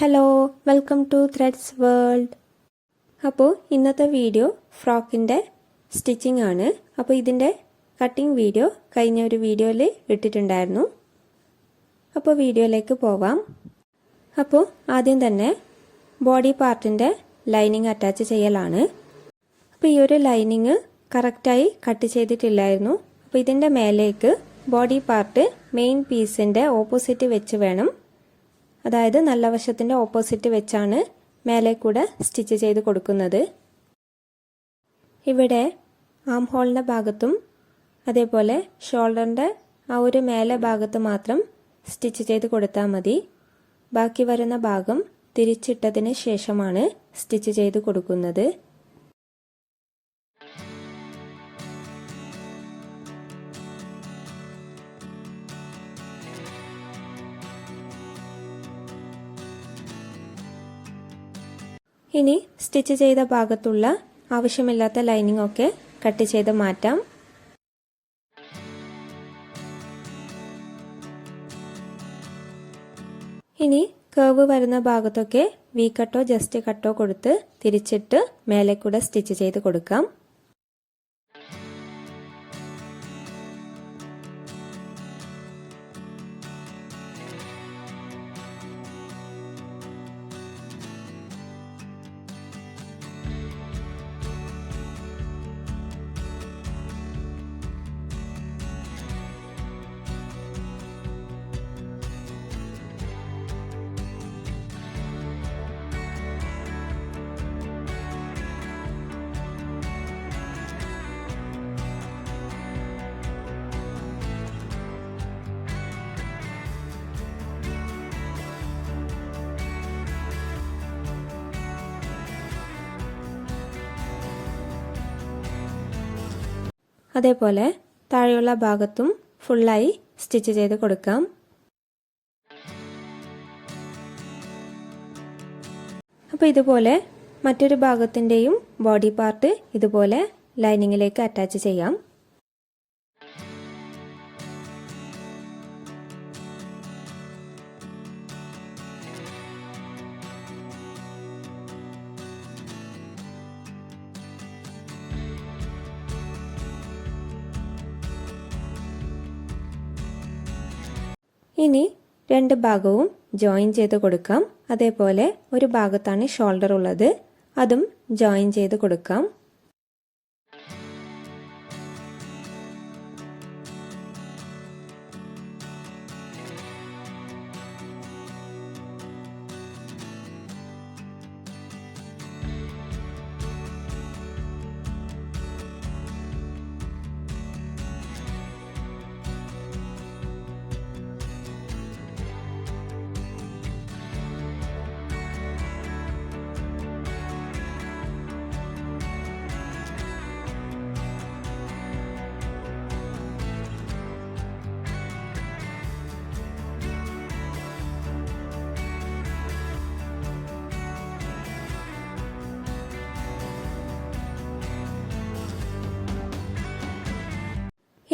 Hello welcome to threads world അപ്പോൾ ഇന്നത്തെ video ഫ്രോക്കിന്റെ stitching ആണ്. അപ്പോൾ ഇതിന്റെ കട്ടിംഗ് വീഡിയോ കഴിഞ്ഞ ഒരു വീഡിയോയിൽ ഇട്ടിട്ടുണ്ടായിരുന്നു. അപ്പോൾ വീഡിയോയിലേക്ക് പോവാം. അപ്പോൾ ആദ്യം തന്നെ ബോഡി പാർട്ടിന്റെ ലൈനിങ് അറ്റാച്ച് ചെയ്യലാണ്. അപ്പോൾ ഈ ഒരു ലൈനിങ് കറക്റ്റായി കട്ട് ചെയ്തിട്ടില്ലായിരുന്നു. അപ്പോൾ ഇതിന്റെ മേലേക്ക് ബോഡി പാർട്ട് മെയിൻ പീസിന്റെ ഓപ്പോസിറ്റ് വെച്ച് വേണം അതായത് നല്ല വശത്തിന്റെ ഓപ്പോസിറ്റ് വെച്ചാണ് മേലെ കൂടെ സ്റ്റിച്ച് ചെയ്ത് കൊടുക്കുന്നത്. ഇവിടെ ആം ഹോളിന്റെ ഭാഗത്തും അതേപോലെ ഷോൾഡറിന്റെ ആ ഒരു മേലെ ഭാഗത്ത് മാത്രം സ്റ്റിച്ച് ചെയ്ത് കൊടുത്താൽ മതി. ബാക്കി വരുന്ന ഭാഗം തിരിച്ചിട്ടതിന് ശേഷമാണ് സ്റ്റിച്ച് ചെയ്ത് കൊടുക്കുന്നത്. ഇനി സ്റ്റിച്ച് ചെയ്ത ഭാഗത്തുള്ള ആവശ്യമില്ലാത്ത ലൈനിങ് ഒക്കെ കട്ട് ചെയ്ത് മാറ്റാം. ഇനി കേവ് വരുന്ന ഭാഗത്തൊക്കെ വി കട്ടോ ജസ്റ്റ് കട്ടോ കൊടുത്ത് തിരിച്ചിട്ട് മേലെ കൂടെ സ്റ്റിച്ച് ചെയ്ത് കൊടുക്കാം. അതേപോലെ താഴെയുള്ള ഭാഗത്തും ഫുള്ളായി സ്റ്റിച്ച് ചെയ്ത് കൊടുക്കാം. അപ്പോൾ ഇതുപോലെ മറ്റൊരു ഭാഗത്തിന്റെയും ബോഡി പാർട്ട് ഇതുപോലെ ലൈനിങ്ങിലേക്ക് അറ്റാച്ച് ചെയ്യാം. ഇനി രണ്ട് ഭാഗവും ജോയിൻ ചെയ്ത് കൊടുക്കാം. അതേപോലെ ഒരു ഭാഗത്താണ് ഷോൾഡർ ഉള്ളത്. അതും ജോയിൻ ചെയ്ത് കൊടുക്കാം.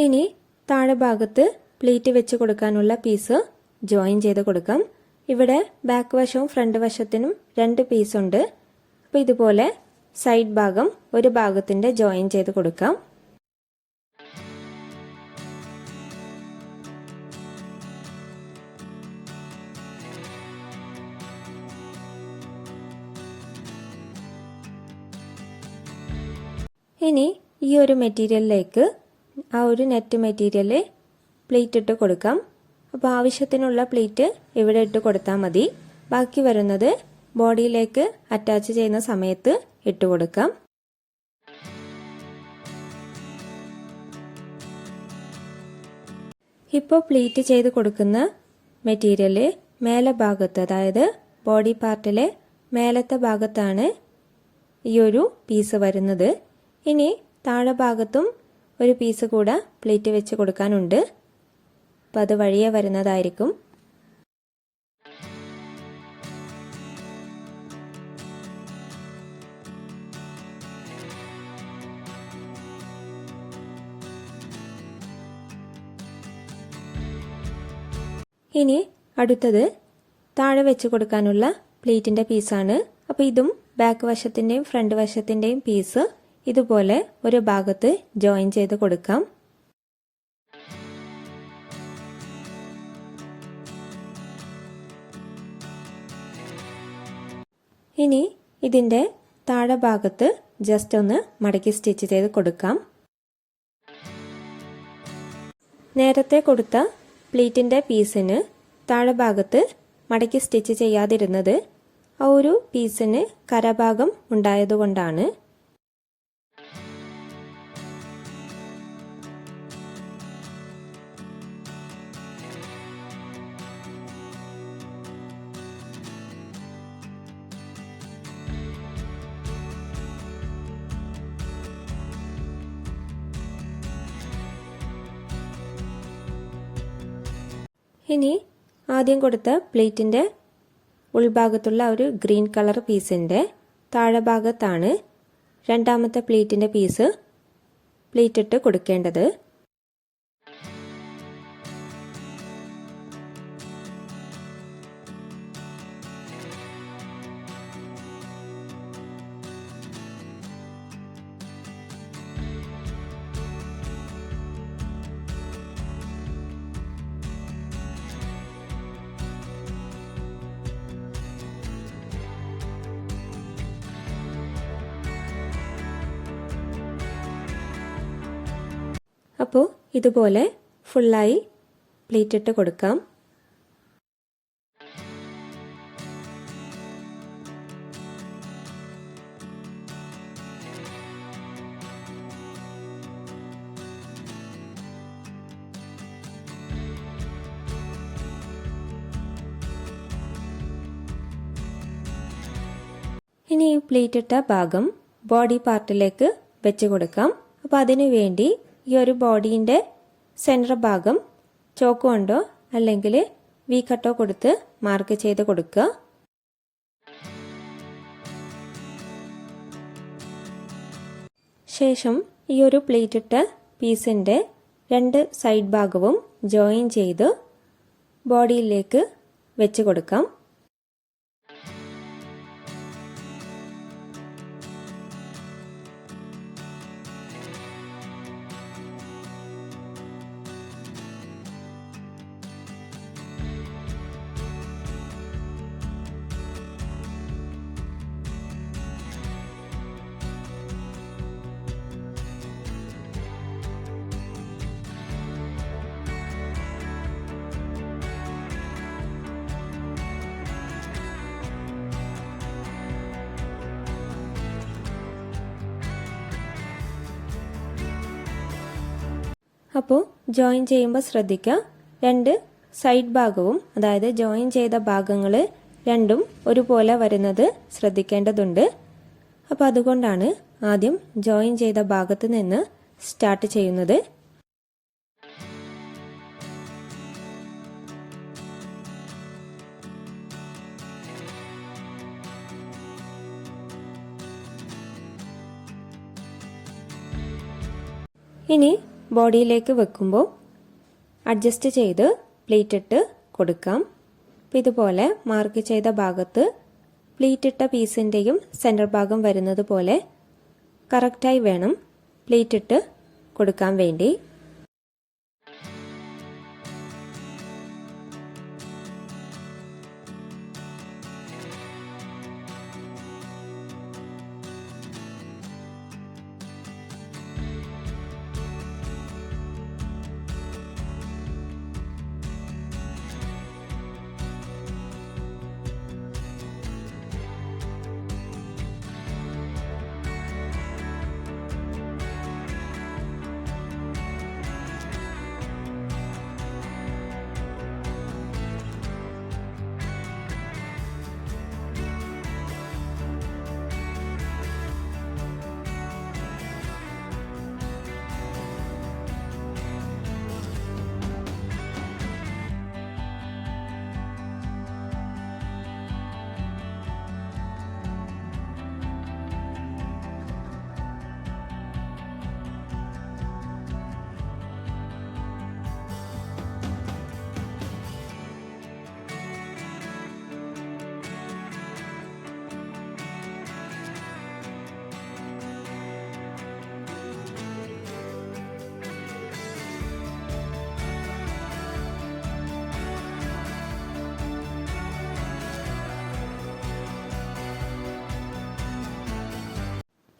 ഇനി താഴെ ഭാഗത്ത് പ്ലീറ്റ് വെച്ച് കൊടുക്കാനുള്ള പീസ് ജോയിൻ ചെയ്ത് കൊടുക്കാം. ഇവിടെ ബാക്ക് വശവും ഫ്രണ്ട് വശത്തിനും രണ്ട് പീസ് ഉണ്ട്. അപ്പോൾ ഇതുപോലെ സൈഡ് ഭാഗം ഒരു ഭാഗത്തിന്റെ ജോയിൻ ചെയ്ത് കൊടുക്കാം. ഇനി ഈ ഒരു മെറ്റീരിയലിലേക്ക് ആ ഒരു നെറ്റ് മെറ്റീരിയൽ പ്ലേറ്റ് ഇട്ട് കൊടുക്കാം. അപ്പോൾ ആവശ്യത്തിനുള്ള പ്ലേറ്റ് ഇവിടെ ഇട്ട് കൊടുത്താൽ മതി. ബാക്കി വരുന്നത് ബോഡിയിലേക്ക് അറ്റാച്ച് ചെയ്യുന്ന സമയത്ത് ഇട്ട് കൊടുക്കാം. ഇപ്പോൾ പ്ലീറ്റ് ചെയ്ത് കൊടുക്കുന്ന മെറ്റീരിയൽ മേലെ ഭാഗത്ത് അതായത് ബോഡി പാർട്ടിലെ മേലത്തെ ഭാഗത്താണ് ഈ ഒരു പീസ് വരുന്നത്. ഇനി താഴെ ഭാഗത്തും ഒരു പീസ് കൂടെ പ്ലേറ്റ് വെച്ച് കൊടുക്കാനുണ്ട്. അപ്പം അത് വഴിയെ വരുന്നതായിരിക്കും. ഇനി അടുത്തത് താഴെ വെച്ച് കൊടുക്കാനുള്ള പ്ലേറ്റിന്റെ പീസാണ് അപ്പോൾ ഇതും ബാക്ക് വശത്തിന്റെയും ഫ്രണ്ട് വശത്തിന്റെയും പീസ് ഇതുപോലെ ഒരു ഭാഗത്ത് ജോയിൻ ചെയ്ത് കൊടുക്കാം. ഇനി ഇതിന്റെ താഴെ ഭാഗത്ത് ജസ്റ്റ് ഒന്ന് മടക്കി സ്റ്റിച്ച് ചെയ്ത് കൊടുക്കാം. നേരത്തെ കൊടുത്ത പ്ലീറ്റിന്റെ പീസിന് താഴെ ഭാഗത്ത് മടക്കി സ്റ്റിച്ച് ചെയ്യാതിരുന്നത് ആ ഒരു പീസിന് കരഭാഗം ഉണ്ടായതുകൊണ്ടാണ്. ഇനി ആദ്യം കൊടുത്ത പ്ലേറ്റിന്റെ ഉൾഭാഗത്തുള്ള ഒരു ഗ്രീൻ കളർ പീസിന്റെ താഴെ ഭാഗത്താണ് രണ്ടാമത്തെ പ്ലേറ്റിന്റെ പീസ് പ്ലേറ്റിട്ട് കൊടുക്കേണ്ടത്. അപ്പോൾ ഇതുപോലെ ഫുള്ളായി പ്ലേറ്റ് ഇട്ട് കൊടുക്കാം. ഇനി ഈ പ്ലേറ്റ് ഇട്ട ഭാഗം ബോഡി പാർട്ടിലേക്ക് വെച്ച് കൊടുക്കാം. അപ്പോൾ അതിനു വേണ്ടി ഈ ഒരു ബോഡീന്റെ സെന്റർ ഭാഗം ചോക്ക് കൊണ്ടോ അല്ലെങ്കിൽ വി കട്ടോ കൊടുത്ത് മാർക്ക് ചെയ്ത് കൊടുക്കുക. ശേഷം ഈ ഒരു പ്ലേറ്റ് ഇട്ട പീസിന്റെ രണ്ട് സൈഡ് ഭാഗവും ജോയിൻ ചെയ്ത് ബോഡിയിലേക്ക് വെച്ച് കൊടുക്കാം. അപ്പോൾ ജോയിൻ ചെയ്യുമ്പോൾ ശ്രദ്ധിക്കുക രണ്ട് സൈഡ് ഭാഗവും അതായത് ജോയിൻ ചെയ്ത ഭാഗങ്ങൾ രണ്ടും ഒരുപോലെ വരുന്നത് ശ്രദ്ധിക്കേണ്ടതുണ്ട്. അപ്പോൾ അതുകൊണ്ടാണ് ആദ്യം ജോയിൻ ചെയ്ത ഭാഗത്ത് നിന്ന് സ്റ്റാർട്ട് ചെയ്യുന്നത്. ഇനി ബോഡിയിലേക്ക് വെക്കുമ്പോൾ അഡ്ജസ്റ്റ് ചെയ്ത് പ്ലീറ്റ് ഇട്ട് കൊടുക്കാം. അപ്പോൾ ഇതുപോലെ മാർക്ക് ചെയ്ത ഭാഗത്ത് പ്ലീറ്റ് ഇട്ട പീസിന്റെയും സെന്റർ ഭാഗം വരുന്നത് പോലെ കറക്റ്റായി വേണം പ്ലീറ്റ് ഇട്ട് കൊടുക്കാൻ വേണ്ടി.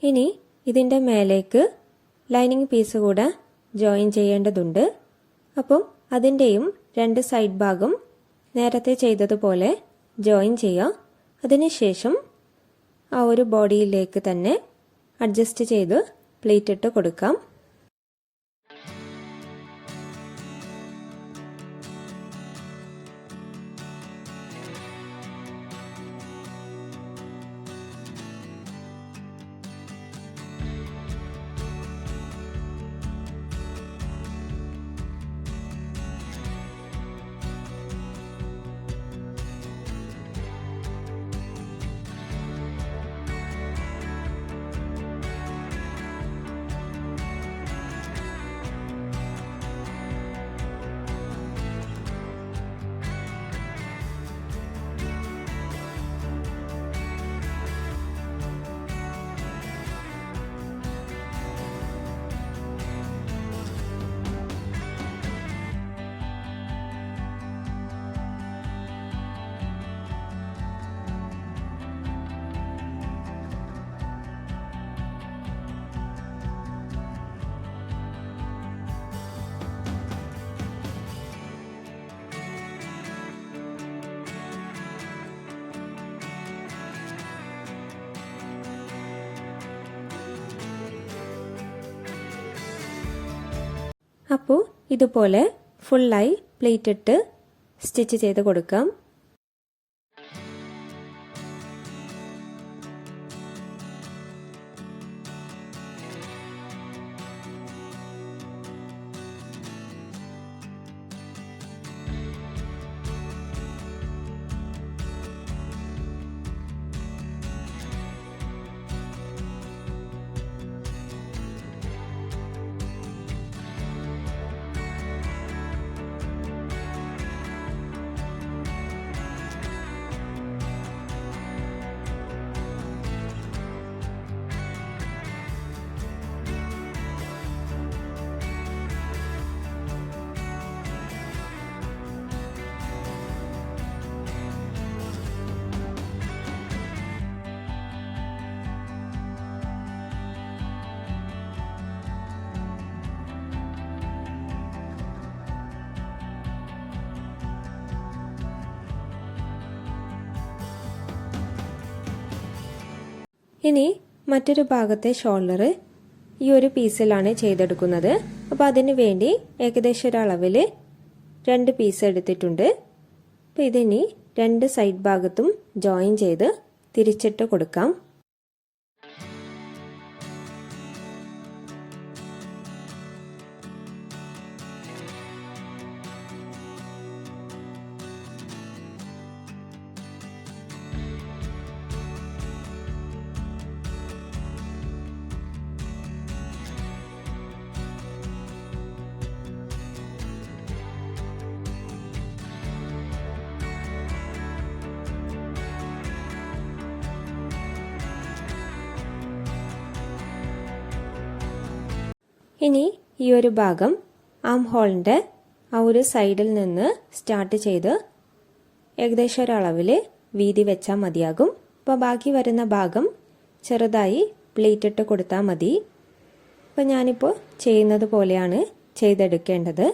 ഇനി ഇതിന്റെ മേലേക്ക് ലൈനിങ് പീസ് കൂടെ ജോയിൻ ചെയ്യേണ്ടതുണ്ട്. അപ്പം അതിന്റെയും രണ്ട് സൈഡ് ഭാഗം നേരത്തെ ചെയ്തതുപോലെ ജോയിൻ ചെയ്യുക. അതിനുശേഷം ആ ഒരു ബോഡിയിലേക്ക് തന്നെ അഡ്ജസ്റ്റ് ചെയ്ത് പ്ലേറ്റ് ഇട്ട് കൊടുക്കാം. അപ്പോൾ ഇതുപോലെ ഫുള്ളായി പ്ലേറ്റ് ഇട്ട് സ്റ്റിച്ച് ചെയ്ത് കൊടുക്കാം. ഇനി മറ്റൊരു ഭാഗത്തെ ഷോൾഡർ ഈ ഒരു പീസിലാണ് ചെയ്തെടുക്കുന്നത്. അപ്പോൾ അതിന് വേണ്ടി ഏകദേശം ഒരു രണ്ട് പീസ് എടുത്തിട്ടുണ്ട്. അപ്പോൾ ഇതിനി രണ്ട് സൈഡ് ഭാഗത്തും ജോയിൻ ചെയ്ത് തിരിച്ചിട്ട് കൊടുക്കാം. ഇനി ഈ ഒരു ഭാഗം ആം ഹോളിന്റെ ആ ഒരു സൈഡിൽ നിന്ന് സ്റ്റാർട്ട് ചെയ്ത് ഏകദേശം ഒരളവിൽ വീതി വെച്ചാൽ മതിയാകും. അപ്പോൾ ബാക്കി വരുന്ന ഭാഗം ചെറുതായി പ്ലേറ്റ് ഇട്ട് കൊടുത്താൽ മതി. അപ്പോൾ ഞാനിപ്പോൾ ചെയ്യുന്നത് പോലെയാണ് ചെയ്തെടുക്കേണ്ടത്.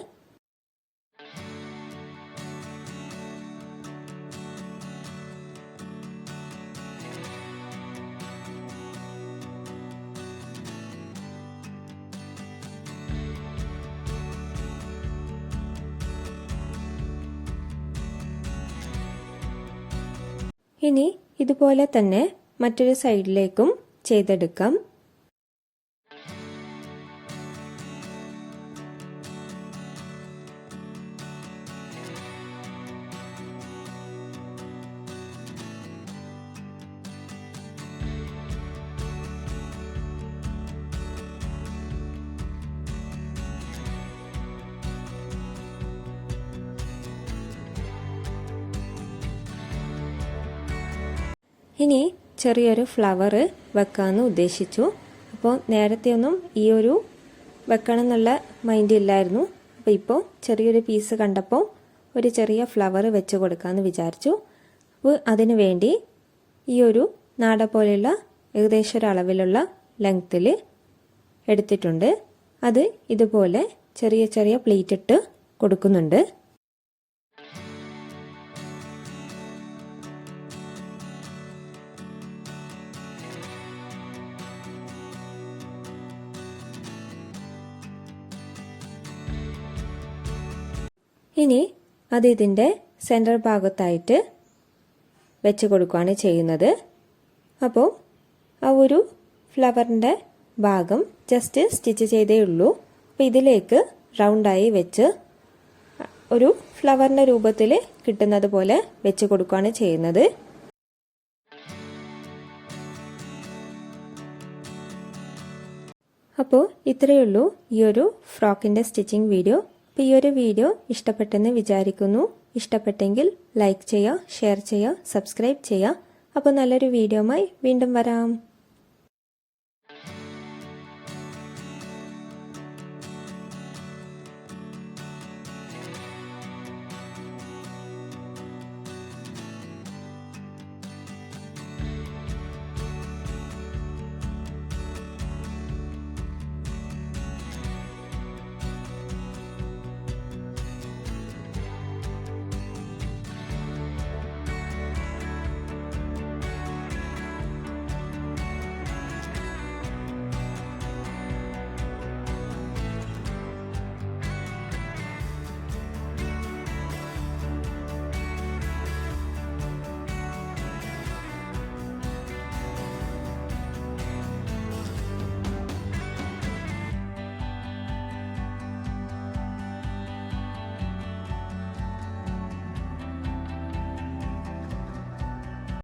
ഇനി ഇതുപോലെ തന്നെ മറ്റൊരു സൈഡിലേക്കും ചെയ്തെടുക്കാം. ചെറിയൊരു ഫ്ലവർ വെക്കാമെന്ന് ഉദ്ദേശിച്ചു. അപ്പോൾ നേരത്തെ ഒന്നും ഈ ഒരു വെക്കണം എന്നുള്ള മൈൻഡ് ഇല്ലായിരുന്നു. അപ്പോൾ ഇപ്പോൾ ചെറിയൊരു പീസ് കണ്ടപ്പോൾ ഒരു ചെറിയ ഫ്ലവർ വെച്ച് കൊടുക്കാമെന്ന് വിചാരിച്ചു. അപ്പോൾ അതിനു വേണ്ടി ഈ ഒരു നാട പോലെയുള്ള ഏകദേശം ഒരു അളവിലുള്ള ലെങ്ത്തിൽ എടുത്തിട്ടുണ്ട്. അത് ഇതുപോലെ ചെറിയ ചെറിയ പ്ലേറ്റ് ഇട്ട് കൊടുക്കുന്നുണ്ട്. ഇനി അത് ഇതിന്റെ സെന്റർ ഭാഗത്തായിട്ട് വെച്ച് കൊടുക്കുകയാണ് ചെയ്യുന്നത്. അപ്പോൾ ആ ഒരു ഫ്ലവറിന്റെ ഭാഗം ജസ്റ്റ് സ്റ്റിച്ച് ചെയ്തേ ഉള്ളൂ. അപ്പോൾ ഇതിലേക്ക് റൗണ്ടായി വെച്ച് ഒരു ഫ്ലവറിന്റെ രൂപത്തിൽ കിട്ടുന്നത് പോലെ വെച്ച് കൊടുക്കുകയാണ് ചെയ്യുന്നത്. അപ്പോൾ ഇത്രയേ ഉള്ളൂ ഈ ഒരു ഫ്രോക്കിന്റെ സ്റ്റിച്ചിങ് വീഡിയോ അപ്പോൾ ഈ ഒരു വീഡിയോ ഇഷ്ടപ്പെട്ടെന്ന് വിചാരിക്കുന്നു. ഇഷ്ടപ്പെട്ടെങ്കിൽ ലൈക്ക് ചെയ്യുക ഷെയർ ചെയ്യുക സബ്സ്ക്രൈബ് ചെയ്യുക. അപ്പോൾ നല്ലൊരു വീഡിയോമായി വീണ്ടും വരാം.